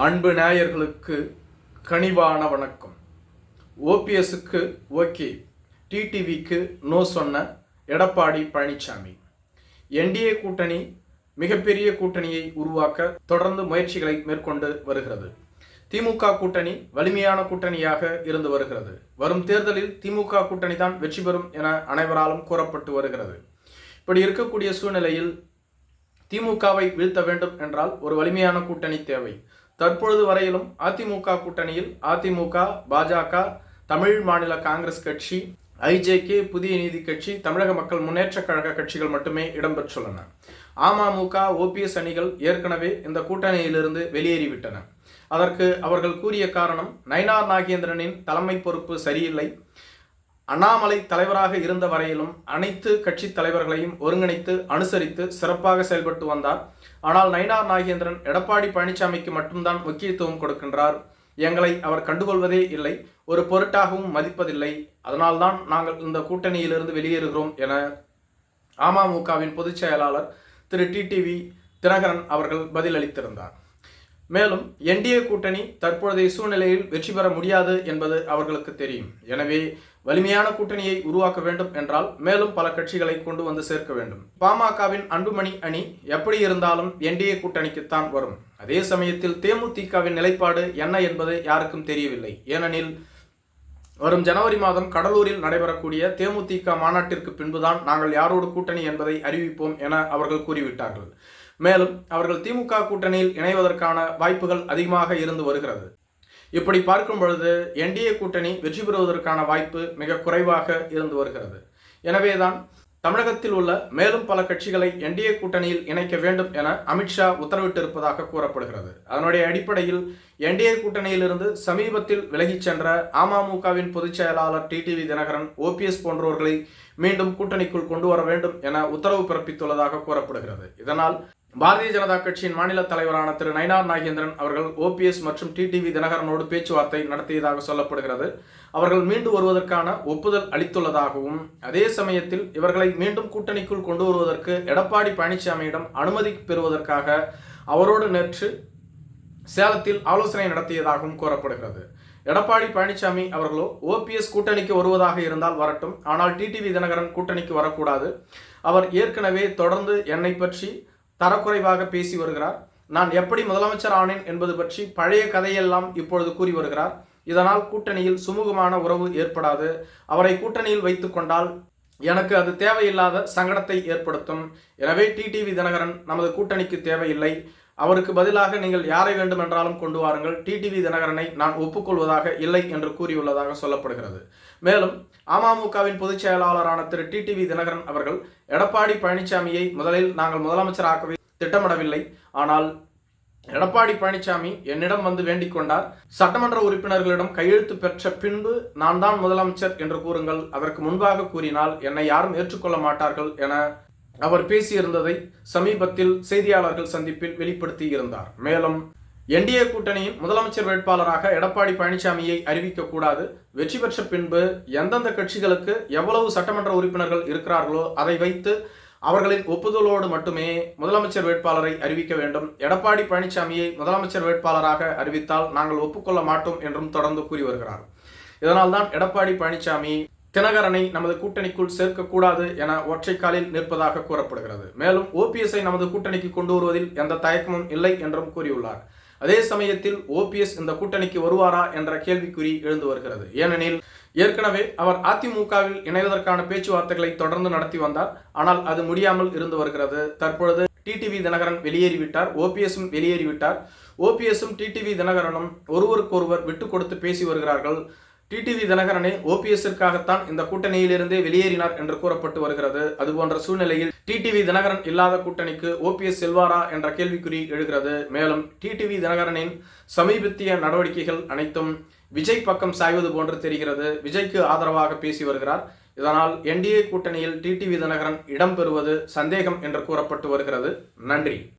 அன்பு நேயர்களுக்கு கனிவான வணக்கம். ஓபிஎஸ்க்கு ஓகே டிடிவிக்கு நோ சொன்ன எடப்பாடி பழனிசாமி என்டிஏ கூட்டணி மிகப்பெரிய கூட்டணியை உருவாக்க தொடர்ந்து முயற்சிகளை மேற்கொண்டு வருகிறது. திமுக கூட்டணி வலிமையான கூட்டணியாக இருந்து வருகிறது. வரும் தேர்தலில் திமுக கூட்டணி தான் வெற்றி பெறும் என அனைவராலும் கூறப்பட்டு வருகிறது. இப்படி இருக்கக்கூடிய சூழ்நிலையில் திமுகவை வீழ்த்த வேண்டும் என்றால் ஒரு வலிமையான கூட்டணி தேவை. தற்பொழுது வரையிலும் அதிமுக கூட்டணியில் அதிமுக பாஜக தமிழ் மாநில காங்கிரஸ் கட்சி ஐஜேகே புதிய நீதி கட்சி தமிழக மக்கள் முன்னேற்ற கழக கட்சிகள் மட்டுமே இடம்பெற்றுள்ளன. அமமுக ஓபிஎஸ் அணிகள் ஏற்கனவே இந்த கூட்டணியிலிருந்து வெளியேறிவிட்டன. அதற்கு அவர்கள் கூறிய காரணம் நயினார் நாகேந்திரனின் தலைமை பொறுப்பு சரியில்லை. அண்ணாமலை தலைவராக இருந்த வரையிலும் அனைத்து கட்சி தலைவர்களையும் ஒருங்கிணைத்து அனுசரித்து சிறப்பாக செயல்பட்டு வந்தார். ஆனால் நயினார் நாகேந்திரன் எடப்பாடி பழனிசாமிக்கு மட்டும்தான் முக்கியத்துவம் கொடுக்கின்றார். எங்களை அவர் கண்டுகொள்வதே இல்லை. ஒரு பொருட்டாகவும் மதிப்பதில்லை. அதனால்தான் நாங்கள் இந்த கூட்டணியிலிருந்து வெளியேறுகிறோம் என அமமுகவின் பொதுச் செயலாளர் திரு டிடிவி தினகரன் அவர்கள் பதிலளித்திருந்தார். மேலும் என்டிஏ கூட்டணி தற்பொழுதைய சூழ்நிலையில் வெற்றி பெற முடியாது என்பது அவர்களுக்கு தெரியும். எனவே வலிமையான கூட்டணியை உருவாக்க வேண்டும் என்றால் மேலும் பல கட்சிகளை கொண்டு வந்து சேர்க்க வேண்டும். பாமகவின் அன்புமணி அணி எப்படி இருந்தாலும் என்டிஏ கூட்டணிக்குத்தான் வரும். அதே சமயத்தில் தேமுதிகவின் நிலைப்பாடு என்ன என்பது யாருக்கும் தெரியவில்லை. ஏனெனில் வரும் ஜனவரி மாதம் கடலூரில் நடைபெறக்கூடிய தேமுதிக மாநாட்டிற்கு பின்புதான் நாங்கள் யாரோடு கூட்டணி என்பதை அறிவிப்போம் என அவர்கள் கூறிவிட்டார்கள். மேலும் அவர்கள் திமுக கூட்டணியில் இணைவதற்கான வாய்ப்புகள் அதிகமாக இருந்து வருகிறது. இப்படி பார்க்கும் பொழுது என்டிஏ கூட்டணி வெற்றி பெறுவதற்கான வாய்ப்பு மிக குறைவாக இருந்து வருகிறது. எனவேதான் தமிழகத்தில் உள்ள மேலும் பல கட்சிகளை என்டிஏ கூட்டணியில் இணைக்க வேண்டும் என அமித்ஷா உத்தரவிட்டிருப்பதாக கூறப்படுகிறது. அதனுடைய அடிப்படையில் என்டிஏ கூட்டணியிலிருந்து சமீபத்தில் விலகிச் சென்ற அமமுகவின் பொதுச் செயலாளர் டிடிவி தினகரன் ஓபிஎஸ் போன்றவர்களை மீண்டும் கூட்டணிக்குள் கொண்டு வர வேண்டும் என உத்தரவு பிறப்பித்துள்ளதாக கூறப்படுகிறது. இதனால் பாரதிய ஜனதா கட்சியின் மாநில தலைவரான திரு நயினார் நாகேந்திரன் அவர்கள் ஓபிஎஸ் மற்றும் டிடிவி தினகரனோடு பேச்சுவார்த்தை நடத்தியதாக சொல்லப்படுகிறது. அவர்கள் மீண்டு வருவதற்கான ஒப்புதல் அளித்துள்ளதாகவும் அதே சமயத்தில் இவர்களை மீண்டும் கூட்டணிக்குள் கொண்டு வருவதற்கு எடப்பாடி பழனிசாமியிடம் அனுமதி பெறுவதற்காக அவரோடு நேற்று சேலத்தில் ஆலோசனை நடத்தியதாகவும் கூறப்படுகிறது. எடப்பாடி பழனிசாமி அவர்களோ ஓபிஎஸ் கூட்டணிக்கு வருவதாக இருந்தால் வரட்டும் ஆனால் டிடிவி தினகரன் கூட்டணிக்கு வரக்கூடாது. அவர் ஏற்கனவே தொடர்ந்து என்னை பற்றி தரக்குறைவாக பேசி வருகிறார். நான் எப்படி முதலமைச்சர் ஆனேன் என்பது பற்றி பழைய கதையெல்லாம் இப்பொழுது கூறி வருகிறார். இதனால் கூட்டணியில் சுமூகமான உறவு ஏற்படாது. அவரை கூட்டணியில் வைத்து கொண்டால் எனக்கு அது தேவையில்லாத சங்கடத்தை ஏற்படுத்தும். எனவே டிடிவி தினகரன் நமது கூட்டணிக்கு தேவையில்லை. அவருக்கு பதிலாக நீங்கள் யாரை வேண்டுமென்றாலும் கொண்டு வாருங்கள். டிடிவி தினகரனை நான் ஒப்புக்கொள்வதாக இல்லை என்று கூறியுள்ளதாக சொல்லப்படுகிறது. மேலும் அமமுகவின் பொதுச் செயலாளரான திரு. டிடிவி தினகரன் அவர்கள் எடப்பாடி பழனிசாமியை முதலில் நாங்கள் முதலமைச்சராகவே திட்டமிடவில்லை. ஆனால் எடப்பாடி பழனிசாமி என்னிடம் வந்து வேண்டிக் கொண்டார். சட்டமன்ற உறுப்பினர்களிடம் கையெழுத்து பெற்ற பின்பு நான் தான் முதலமைச்சர் என்று கூறுங்கள். அதற்கு முன்பாக கூறினால் என்னை யாரும் ஏற்றுக்கொள்ள மாட்டார்கள் என அவர் பேசியிருந்ததை சமீபத்தில் செய்தியாளர்கள் சந்திப்பில் வெளிப்படுத்தி இருந்தார் மேலும் என்டிஏ கூட்டணியின் முதலமைச்சர் வேட்பாளராக எடப்பாடி பழனிசாமியை அறிவிக்க கூடாது. வெற்றி பெற்ற பின்பு எந்தெந்த கட்சிகளுக்கு எவ்வளவு சட்டமன்ற உறுப்பினர்கள் இருக்கிறார்களோ அதை வைத்து அவர்களின் ஒப்புதலோடு மட்டுமே முதலமைச்சர் வேட்பாளரை அறிவிக்க வேண்டும். எடப்பாடி பழனிசாமியை முதலமைச்சர் வேட்பாளராக அறிவித்தால் நாங்கள் ஒப்புக்கொள்ள மாட்டோம் என்றும் தொடர்ந்து கூறி வருகிறார். இதனால்தான் எடப்பாடி பழனிசாமி தினகரனை நமது கூட்டணிக்குள் சேர்க்கக்கூடாது என ஒற்றை காலில் நிற்பதாக கூறப்படுகிறது. மேலும் ஓபிஎஸ்ஐ நமது கூட்டணிக்கு கொண்டு வருவதில் எந்த தயக்கமும் இல்லை என்றும் கூறியுள்ளார். அதே சமயத்தில் ஓபிஎஸ் இந்த கூட்டணிக்கு வருவாரா என்ற கேள்விக்குறி எழுந்து வருகிறது. ஏனெனில் ஏற்கனவே அவர் அதிமுகவில் இணைவதற்கான பேச்சுவார்த்தைகளை தொடர்ந்து நடத்தி வந்தார். ஆனால் அது முடியாமல் இருந்து வருகிறது. தற்பொழுது டிடிவி தினகரன் வெளியேறிவிட்டார். ஓபிஎஸும் வெளியேறிவிட்டார். ஓபிஎஸும் டிடிவி தினகரனும் ஒருவருக்கொருவர் விட்டு கொடுத்து பேசி வருகிறார்கள். டிடிவி தினகரனே ஓபிஎஸ்ஸிற்காகத்தான் இந்த கூட்டணியிலிருந்தே வெளியேறினார் என்று கூறப்பட்டு வருகிறது. அதுபோன்ற சூழ்நிலையில் டிடிவி தினகரன் இல்லாத கூட்டணிக்கு ஓபிஎஸ் செல்வாரா என்ற கேள்விக்குறி எழுகிறது. மேலும் டிடிவி தினகரனின் சமீபத்திய நடவடிக்கைகள் அனைத்தும் விஜய் பக்கம் சாய்வது போன்று தெரிகிறது. விஜய்க்கு ஆதரவாக பேசி வருகிறார். இதனால் என்டிஏ கூட்டணியில் டிடிவி தினகரன் இடம்பெறுவது சந்தேகம் என்று கூறப்பட்டு வருகிறது. நன்றி.